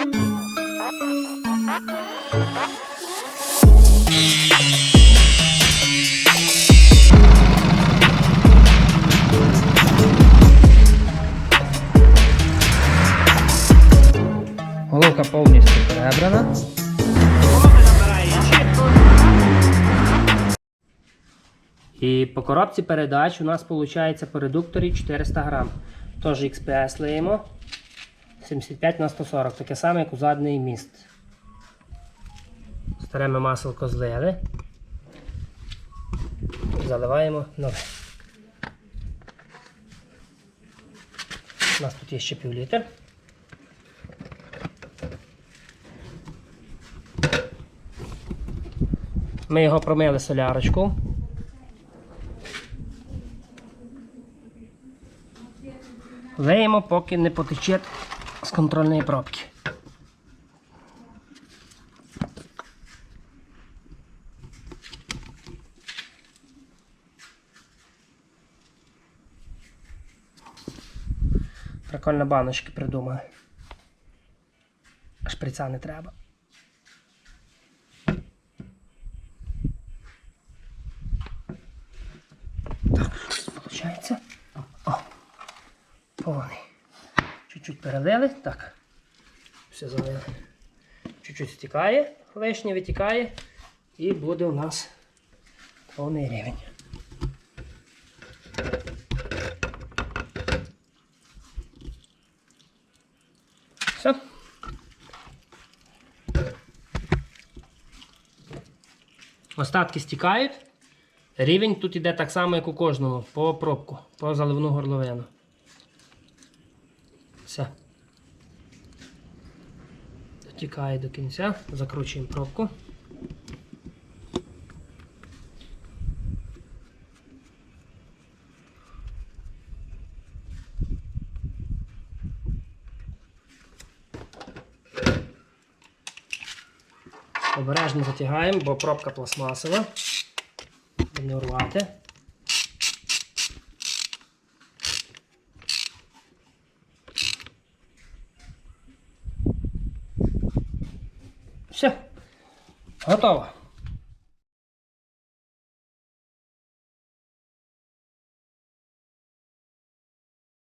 Головка повністю перебрана. І по коробці передач у нас виходить по редукторі 400 грам. Тож XPS лиємо 75 на 140, таке саме, як у задній міст. Старе ми маселко злили. Заливаємо нове. У нас тут є ще пів літр. Ми його промили солярочку. Леємо, поки не потече з контрольної пробки. Прикольно баночки придумали. Шприца не треба. Так, виходить. О, повний. Чуть-чуть перелили. Так. Все залили. Чуть-чуть стікає, лишнє витікає. І буде у нас повний рівень. Все. Остатки стікають. Рівень тут іде так само, як у кожному, по пробку, по заливну горловину. Все. Дотікає до кінця, закручуємо пробку. Обережно затягаємо, бо пробка пластмасова. Не урвати. Все. Готово.